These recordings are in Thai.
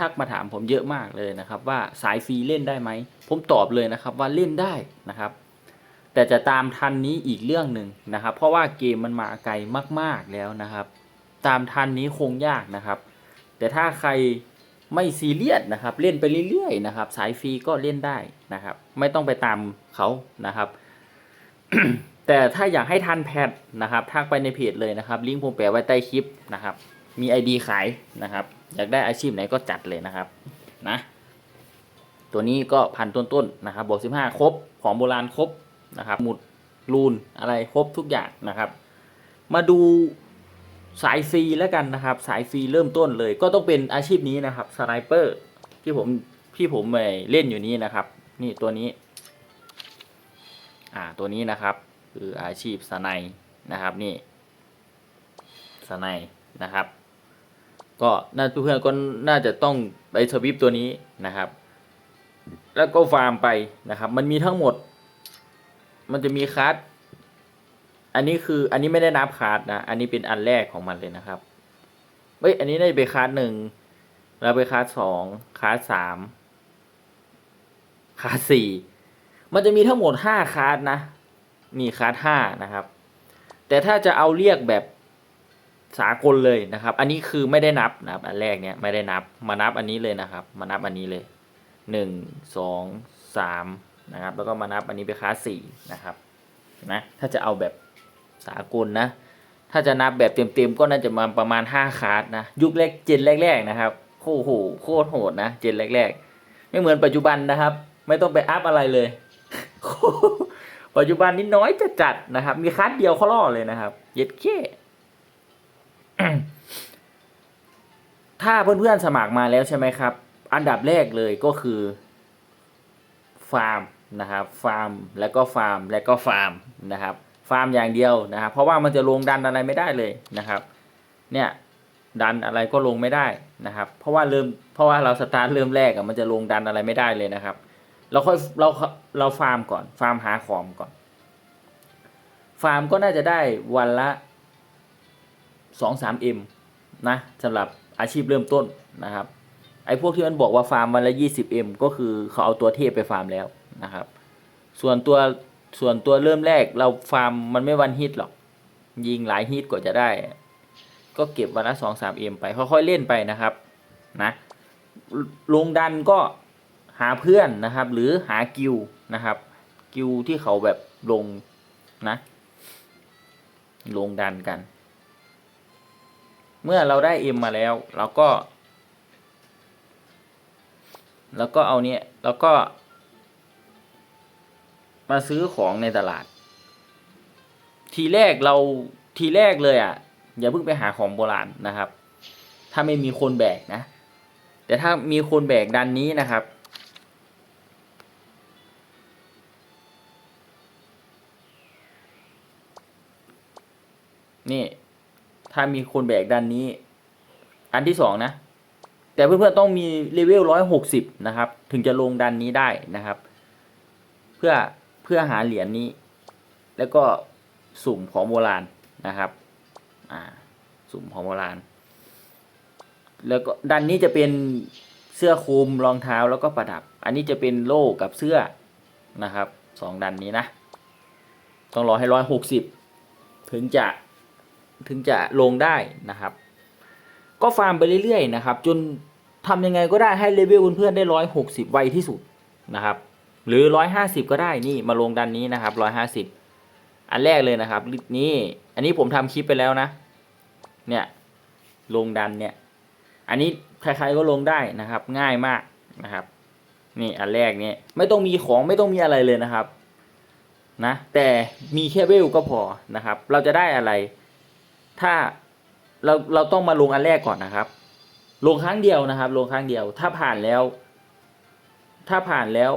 ทักมาถามผมเยอะมากเลยนะครับว่าสายฟรีเล่นได้ไหม ผมตอบเลยนะครับว่าเล่นได้นะครับ แต่จะตามทันนี้อีกเรื่องหนึ่งนะครับ เพราะว่าเกมมันมาไกลมากๆแล้วนะครับ ตามทันนี้คงยากนะครับ แต่ถ้าใครไม่ซีเรียสนะครับ เล่นไปเรื่อยๆนะครับ สายฟรีก็เล่นได้นะครับ ไม่ต้องไปตามเขานะครับ แต่ถ้าอยากให้ทันแพทนะครับทักไปในเพจเลยนะครับ ลิงก์ผมแปะไว้ใต้คลิปนะครับ มี ID ขายนะครับ อยากได้อาชีพไหนก็จัดเลยนะครับนะตัวนี้ก็พันต้นๆนะครับบวกสิบห้าครบของโบราณครบนะครับ หมุดรูนอะไรครบทุกอย่างนะครับ มาดูสายฟรีแล้วกันนะครับ สายฟรีเริ่มต้นเลย ก็ต้องเป็นอาชีพนี้นะครับสไนเปอร์ที่ผมที่ผมเล่นอยู่นี้นะครับ นี่ตัวนี้ อ่าตัวนี้นะครับ คืออาชีพสไนนะครับนี่สไนนะครับ ก็น่าเพื่อนก็น่าจะต้องไปสวิปตัวนี้นะครับ แล้วก็ฟาร์มไปนะครับ มันมีทั้งหมด มันจะมีคัสอันนี้คืออันนี้ไม่ได้นับคัสนะอันนี้เป็นอันแรกของมันเลยนะครับเฮ้ยอันนี้ได้ไปคัสหนึ่งแล้วไปคัสสองคัสสามคัสสี่มันจะมีทั้งหมดห้าคัสนะมีคัสห้านะครับ แต่ถ้าจะเอาเรียกแบบ สากลเลยนะครับ อันนี้คือไม่ได้นับนะครับ อันแรกเนี่ยไม่ได้นับ มานับอันนี้เลยนะครับ มานับอันนี้เลยหนึ่งสองสามนะครับ แล้วก็มานับอันนี้เป็นคลาสสี่นะครับ นะ ถ้าจะเอาแบบสากลนะ ถ้าจะนับแบบเต็มๆก็น่าจะมาประมาณห้าคลาสนะ ยุคแรกเจนแรก ๆ นะครับ โอ้โหโคตรโหดนะ เจนแรก ๆ ไม่เหมือนปัจจุบันนะครับ ไม่ต้องไปอัพอะไรเลย ปัจจุบันนี้น้อยจะจัดนะครับ มีคลาสเดียวเขาล่อเลยนะครับ เย็ดเค้ ถ้าเพื่อนๆสมัครมาแล้วใช่ไหมครับ อันดับแรกเลยก็คือฟาร์มนะครับฟาร์มแล้วก็ฟาร์มแล้วก็ฟาร์มนะครับฟาร์มอย่างเดียวนะครับเพราะว่ามันจะลงดันอะไรไม่ได้เลยนะครับเนี่ยดันอะไรก็ลงไม่ได้นะครับ เพราะว่าเริ่มเพราะว่าเราสตาร์ทเริ่มแรกอะมันจะลงดันอะไรไม่ได้เลยนะครับ เราค่อยเราเราฟาร์มก่อนฟาร์มหาของก่อน ฟาร์มก็น่าจะได้วันละสองสามเอ็ม นะสำหรับอาชีพเริ่มต้นนะครับ ไอ้พวกที่มันบอกว่าฟาร์มวันละยี่สิบเอ็มก็คือเขาเอาตัวเทพไปฟาร์มแล้วนะครับ ส่วนตัวส่วนตัวเริ่มแรกเราฟาร์มมันไม่วันฮิตหรอก ยิงหลายฮิตกว่าจะได้ ก็เก็บวันละสองสามเอ็มไปค่อยๆเล่นไปนะครับนะลงดันก็หาเพื่อนนะครับ หรือหากิวนะครับ กิวที่เขาแบบลงนะ ลงดันกัน เมื่อเราได้เอ็มมาแล้ว เราก็ แล้วก็เอาเนี้ยแล้วก็ มาซื้อของในตลาด ทีแรกเราทีแรกเลยอะ อย่าเพิ่งไปหาของโบราณนะครับ ถ้าไม่มีคนแบกนะ แต่ถ้ามีคนแบกดันนี้นะครับนี่ ถ้ามีคนแบกด้านนี้ อันที่สองนะ แต่เพื่อนๆต้องมีเลเวลร้อยหกสิบนะครับ ถึงจะลงดันนี้ได้นะครับ เพื่อเพื่อหาเหรียญนี้ แล้วก็สุ่มของโบราณนะครับอ่าสุ่มของโบราณ แล้วก็ดันนี้จะเป็นเสื้อคลุมรองเท้าแล้วก็ประดับ อันนี้จะเป็นโล่กับเสื้อนะครับสองดันนี้นะ ต้องรอให้ร้อยหกสิบถึงจะ ถึงจะลงได้นะครับ ก็ฟาร์มไปเรื่อยๆนะครับ จนทำยังไงก็ได้ให้เลเวลเพื่อนๆได้ร้อยหกสิบไวที่สุดนะครับ หรือร้อยห้าสิบก็ได้นี่มาลงดันนี้นะครับร้อยห้าสิบอันแรกเลยนะครับนี่อันนี้ผมทำคลิปไปแล้วนะ เนี่ยลงดันเนี่ย อันนี้ใครๆก็ลงได้นะครับ ง่ายมากนะครับ นี่อันแรกเนี่ยไม่ต้องมีของไม่ต้องมีอะไรเลยนะครับนะแต่มีแค่เวลก็พอนะครับ เราจะได้อะไร ถ้าเราเราต้องมาลงอันแรกก่อนนะครับ ลงครั้งเดียวนะครับ ลงครั้งเดียว ถ้าผ่านแล้ว ถ้าผ่านแล้ว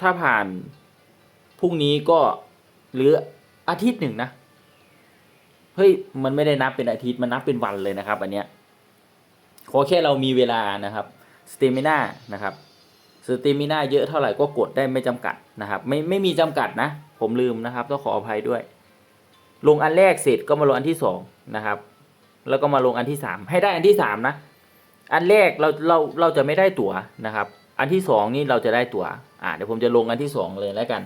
ถ้าผ่านพรุ่งนี้ก็หรืออาทิตย์หนึ่งนะเฮ้ยมันไม่ได้นับเป็นอาทิตย์มันนับเป็นวันเลยนะครับ อันเนี้ยขอแค่เรามีเวลานะครับสเตมิน่านะครับสเตมิน่าเยอะเท่าไหร่ก็กดได้ไม่จำกัดนะครับ ไม่ไม่มีจำกัดนะ ผมลืมนะครับต้องขออภัยด้วย ลงอันแรกเสร็จก็มาลงอันที่สองนะครับ แล้วก็มาลงอันที่สามให้ได้อันที่สามนะ อันแรกเราเราเราจะไม่ได้ตั๋วนะครับ อันที่สองนี่เราจะได้ตั๋วอ่าเดี๋ยวผมจะลงอันที่สองเลยแล้วกัน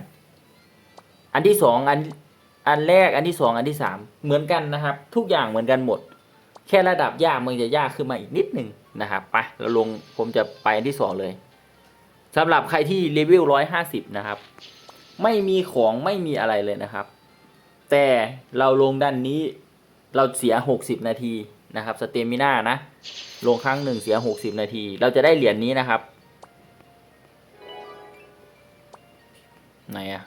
อันที่สองอันอันแรกอันที่สองอันที่สามเหมือนกันนะครับ ทุกอย่างเหมือนกันหมด แค่ระดับยากมันจะยากขึ้นมาอีกนิดหนึ่งนะครับไปเราลงผมจะไปอันที่สองเลยสำหรับใครที่เลเวลร้อยห้าสิบนะครับ ไม่มีของไม่มีอะไรเลยนะครับ แต่เราลงด้านนี้เราเสียหกสิบนาทีนะครับสเตมิน่านะ ลงครั้งหนึ่งเสียหกสิบนาที เราจะได้เหรียญนี้นะครับ ไหนอะ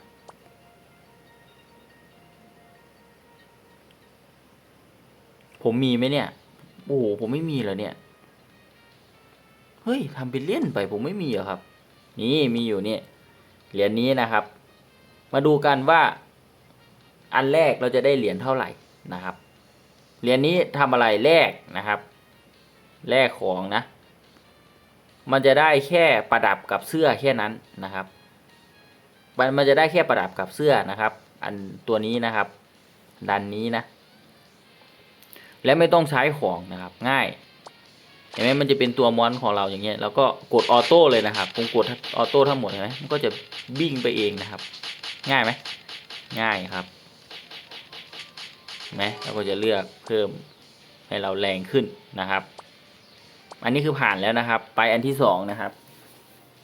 ผมมีไหมเนี่ย โอ้โห ผมไม่มีเหรอเนี่ย เฮ้ยทำเป็นเล่นไปผมไม่มีเหรอครับ นี่มีอยู่เนี่ย เหรียญนี้นะครับ มาดูกันว่า อันแรกเราจะได้เหรียญเท่าไหร่นะครับ เหรียญนี้ทำอะไรแลกนะครับแลกของนะ มันจะได้แค่ประดับกับเสื้อแค่นั้นนะครับมันมันจะได้แค่ประดับกับเสื้อนะครับ อันตัวนี้นะครับ ดันนี้นะ และไม่ต้องใช้ของนะครับง่ายเห็นไหมมันจะเป็นตัวมอนของเราอย่างเงี้ยแล้วก็กดออโต้เลยนะครับผมกดออโต้ทั้งหมดเห็นไหมมันก็จะวิ่งไปเองนะครับ ง่ายไหมง่ายครับ ไหมเราก็จะเลือกเพิ่มให้เราแรงขึ้นนะครับ อันนี้คือผ่านแล้วนะครับ ไปอันที่สองนะครับ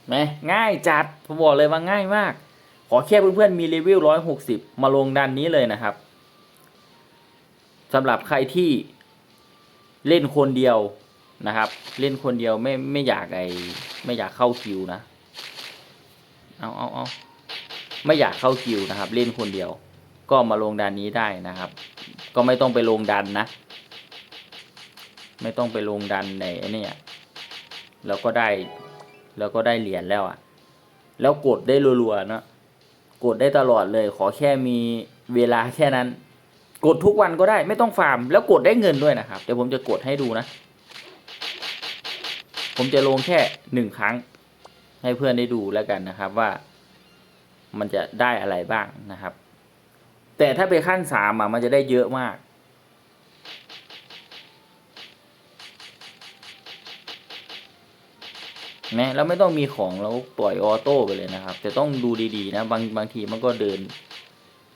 ไหมง่ายจัดผมบอกเลยว่าง่ายมาก ขอแค่เพื่อนๆมีเลเวลร้อยหกสิบมาลงดันนี้เลยนะครับสำหรับใครที่เล่นคนเดียวนะครับ เล่นคนเดียวไม่ไม่อยากไอไม่อยากเข้าคิวนะเอาเอาเอาไม่อยากเข้าคิวนะครับ เล่นคนเดียวก็มาลงดันนี้ได้นะครับ ก็ไม่ต้องไปลงดันนะ ไม่ต้องไปลงดันในไอ้นี่แล้วก็ได้แล้วก็ได้เหรียญแล้วอะ แล้วกดได้รัวๆเนอะกดได้ตลอดเลย ขอแค่มีเวลาแค่นั้น กดทุกวันก็ได้ไม่ต้องฟาร์ม แล้วกดได้เงินด้วยนะครับ เดี๋ยวผมจะกดให้ดูนะ ผมจะลงแค่หนึ่งครั้ง ให้เพื่อนได้ดูแล้วกันนะครับว่า มันจะได้อะไรบ้างนะครับ แต่ถ้าไปขั้นสามอะมันจะได้เยอะมาก นะแล้วไม่ต้องมีของแล้วปล่อยออโต้ไปเลยนะครับ แต่ต้องดูดีๆนะ บางบางทีมันก็เดิน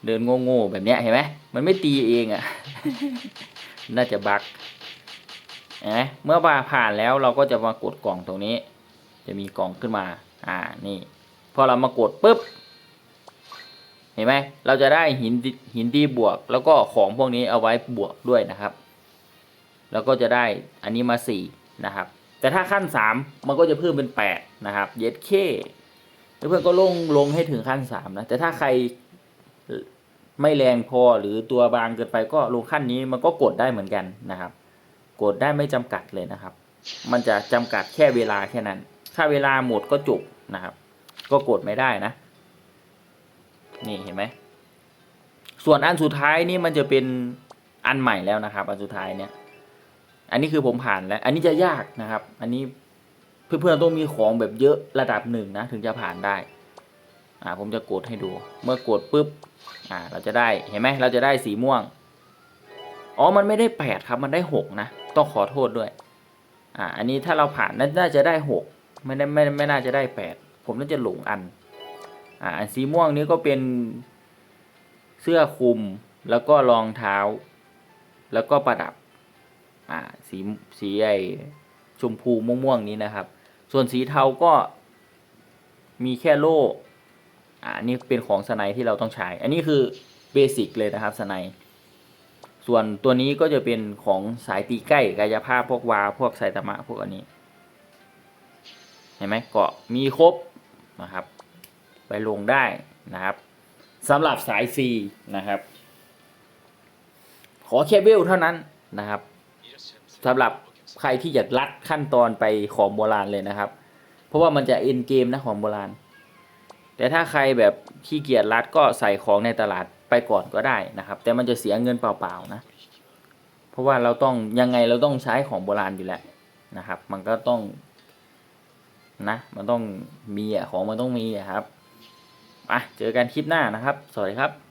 เดินโง่ๆแบบเนี้ยเห็นไหมมันไม่ตีเองอะ่ะ น่าจะบักนไหมเมื่อมาผ่านแล้วเราก็จะมากดกล่องตรงนี้ จะมีกล่องขึ้นมา อ่านี่ พอเรามากดปุ๊บ เห็นไหมเราจะได้หินดิหินดีบวก แล้วก็ของพวกนี้เอาไว้บวกด้วยนะครับ แล้วก็จะได้อันนี้มาสี่นะครับ แต่ถ้าขั้นสามมันก็จะเพิ่มเป็นแปดนะครับเย็ดเคเพื่อนก็ลงลงให้ถึงขั้นสามนะ แต่ถ้าใครไม่แรงพอหรือตัวบางเกินไปก็ลงขั้นนี้มันก็กดได้เหมือนกันนะครับ กดได้ไม่จำกัดเลยนะครับ มันจะจำกัดแค่เวลาแค่นั้น ถ้าเวลาหมดก็จบนะครับ ก็กดไม่ได้นะ นี่เห็นไหม ส่วนอันสุดท้ายนี่มันจะเป็นอันใหม่แล้วนะครับ อันสุดท้ายเนี่ย อันนี้คือผมผ่านแล้ว อันนี้จะยากนะครับ อันนี้เพื่อนๆต้องมีของแบบเยอะระดับหนึ่งนะถึงจะผ่านได้ อ่า ผมจะกดให้ดู เมื่อกดปุ๊บ อ่า เราจะได้ เห็นไหม เราจะได้สีม่วง อ๋อ มันไม่ได้แปดครับ มันได้หกนะ ต้องขอโทษด้วย อ่า อันนี้ถ้าเราผ่านน่าจะได้หกไม่ได้ไม่ไม่น่าจะได้แปด ผมน่าจะหลงอัน อ่าสีม่วงนี้ก็เป็นเสื้อคลุมแล้วก็รองเท้า แล้วก็ประดับอ่าสีสีไอชมพูม่วงๆนี้นะครับ ส่วนสีเทาก็มีแค่โล่อ่านี่เป็นของสไนที่เราต้องใช้ อันนี้คือเบสิกเลยนะครับสไนส่วนตัวนี้ก็จะเป็นของสายตีใกล้กายภาพพวกวาพวกไซตามะพวกอันนี้ เห็นไหมเกาะมีครบนะครับ ไปลงได้นะครับสำหรับสายฟรีนะครับ ขอแค่เวลเท่านั้นนะครับสำหรับใครที่อยากลัดขั้นตอนไปของโบราณเลยนะครับ เพราะว่ามันจะเอ็นเกมนะของโบราณ แต่ถ้าใครแบบขี้เกียจรัดก็ใส่ของในตลาดไปก่อนก็ได้นะครับ แต่มันจะเสียเงินเปล่าๆนะ เพราะว่าเราต้องยังไงเราต้องใช้ของโบราณอยู่แล้วนะครับ มันก็ต้องนะ มันต้องมีอะของมันต้องมีอะครับ อะเจอกันคลิปหน้านะครับ สวัสดีครับ